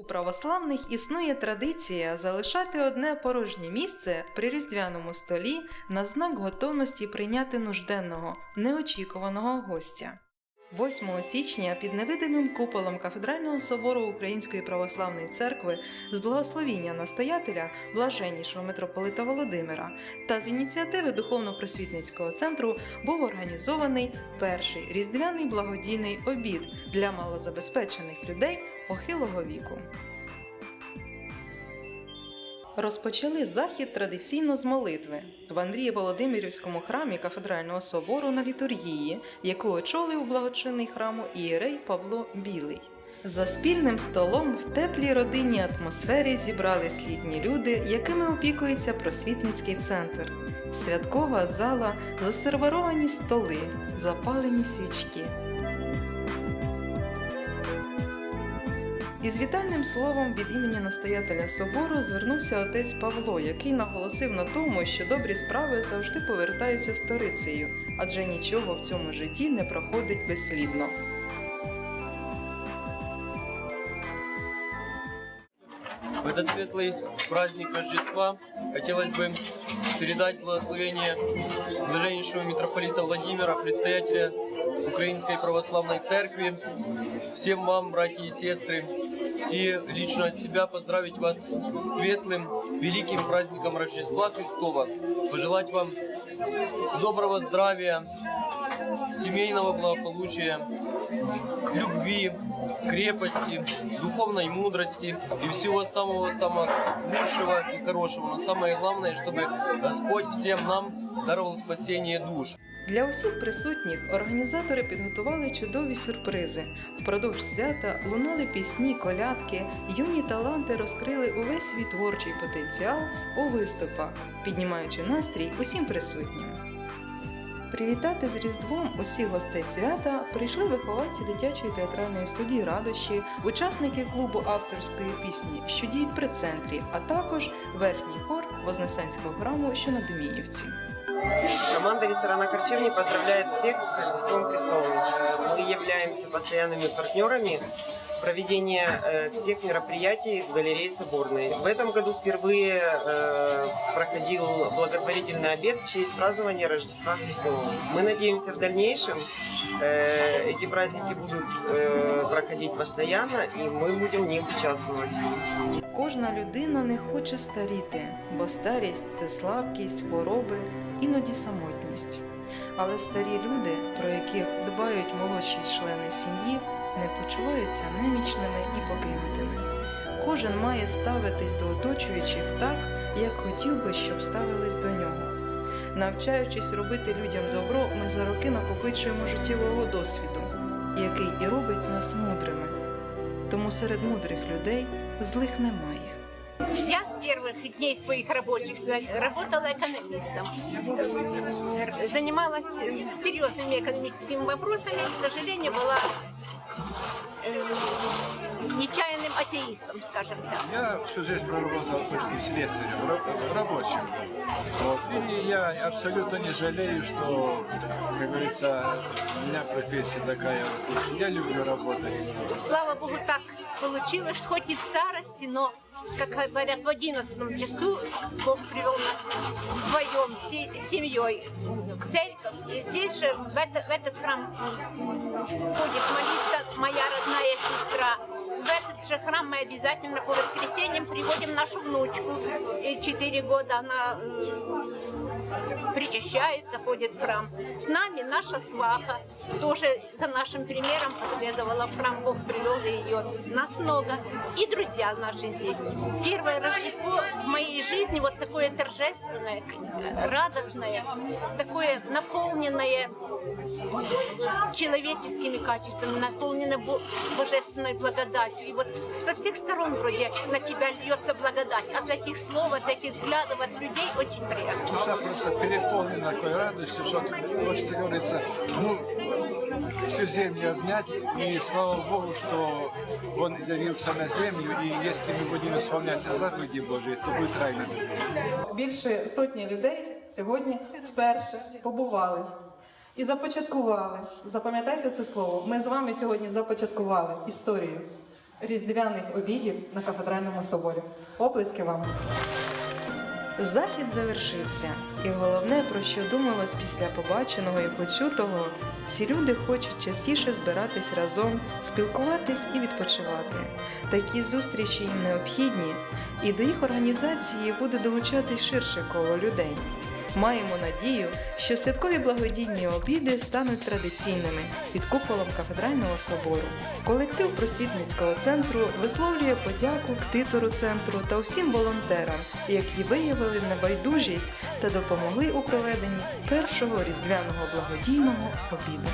У православних існує традиція залишати одне порожнє місце при різдвяному столі на знак готовності прийняти нужденного, неочікуваного гостя. 8 січня під невидимим куполом кафедрального собору Української православної церкви з благословіння настоятеля блаженнішого митрополита Володимира та з ініціативи духовно-просвітницького центру був організований перший різдвяний благодійний обід для малозабезпечених людей похилого віку. Розпочали захід традиційно з молитви в Андрії Володимирівському храмі кафедрального собору на літургії, яку очолив благочинний храму ієрей Павло Білий. За спільним столом в теплій родинній атмосфері зібрались літні люди, якими опікується просвітницький центр. Святкова зала, засерваровані столи, запалені свічки. Із вітальним словом від імені настоятеля собору звернувся отець Павло, який наголосив на тому, що добрі справи завжди повертаються сторицею, адже нічого в цьому житті не проходить безслідно. В этот светлый праздник Рождества хотелось бы передать благословение блаженнейшего митрополита Владимира, предстоятеля Украинской Православной Церкви, всем вам, братья и сестры, и лично от себя поздравить вас с светлым, великим праздником Рождества Христова, пожелать вам доброго здравия, семейного благополучия, любви, крепости, духовной мудрости и всего самого-самого лучшего и хорошего. Но самое главное, чтобы Господь всем нам даровал спасение душ. Для усіх присутніх організатори підготували чудові сюрпризи. Впродовж свята лунали пісні, колядки, юні таланти розкрили увесь свій творчий потенціал у виступах, піднімаючи настрій усім присутнім. Привітати з Різдвом усіх гостей свята прийшли вихованці дитячої театральної студії радощі, учасники клубу авторської пісні, що діють при центрі, а також верхній хор Вознесенського храму, що на Деміївці. Команда ресторана «Харчевни» поздравляет всех с Рождеством Христовым. Э, Мы являемся постоянными партнерами проведения э, всех мероприятий в галерее Соборной. В этом году впервые э, проходил благотворительный обед в честь празднования Рождества Христова. Мы надеемся в дальнейшем э, эти праздники будут э, проходить постоянно, и мы будем в них участвовать. Кожна людина не хоче старіти, бо старість це слабкість, хвороби, іноді самотність. Але старі люди, про яких дбають молодші члени сім'ї, не почуваються немічними і покинутими. Кожен має ставитись до оточуючих так, як хотів би, щоб ставились до нього. Навчаючись робити людям добро, ми за роки накопичуємо життєвого досвіду, який і робить нас мудрими. Тому серед мудрих людей злих немає. Я с первых дней своих рабочих работала экономистом. Занималась э, серьезными экономическими вопросами. К сожалению, была э, нечаянным атеистом, скажем так. Я всю жизнь проработал почти слесарем, ра- рабочим. Вот. И я абсолютно не жалею, что, как говорится, у меня профессия такая. Вот. Я люблю работать. Слава Богу, так получилось, хоть и в старости, но, как говорят, в 11 часу Бог привел нас вдвоем, всей семьей в церковь. И здесь же, в, это- в этот храм ходит молиться моя родная сестра. В этот же храм мы обязательно по воскресеньям приводим нашу внучку. И четыре года она причащается, ходит в храм. С нами наша сваха тоже за нашим примером последовала в храм. Бог привел ее. Нас много. И друзья наши здесь. Первое Рождество в моей жизни вот такое торжественное, радостное, такое наполненное человеческими качествами, наполнена бо- божественной благодатью. И вот со всех сторон вроде на тебя льется благодать. От таких слов, от таких взглядов, от людей очень приятно. Душа просто переполнена такой радостью, что хочется, говорится, ну, всю землю обнять. И слава Богу, что Он явился на землю. И если мы будем исполнять заповеди Божьи, то будет рай на земле. Більше сотні людей сьогодні вперше побували і започаткували. Запам'ятайте це слово. Ми з вами сьогодні започаткували історію. різдвяних обідів на кафедральному соборі. Оплески вам! Захід завершився, і головне, про що думалось після побаченого і почутого, ці люди хочуть частіше збиратись разом, спілкуватись і відпочивати. Такі зустрічі їм необхідні, і до їх організації буде долучатись ширше коло людей. Маємо надію, що святкові благодійні обіди стануть традиційними під куполом кафедрального собору. Колектив просвітницького центру висловлює подяку ктитору центру та всім волонтерам, які виявили небайдужість та допомогли у проведенні першого різдвяного благодійного обіду.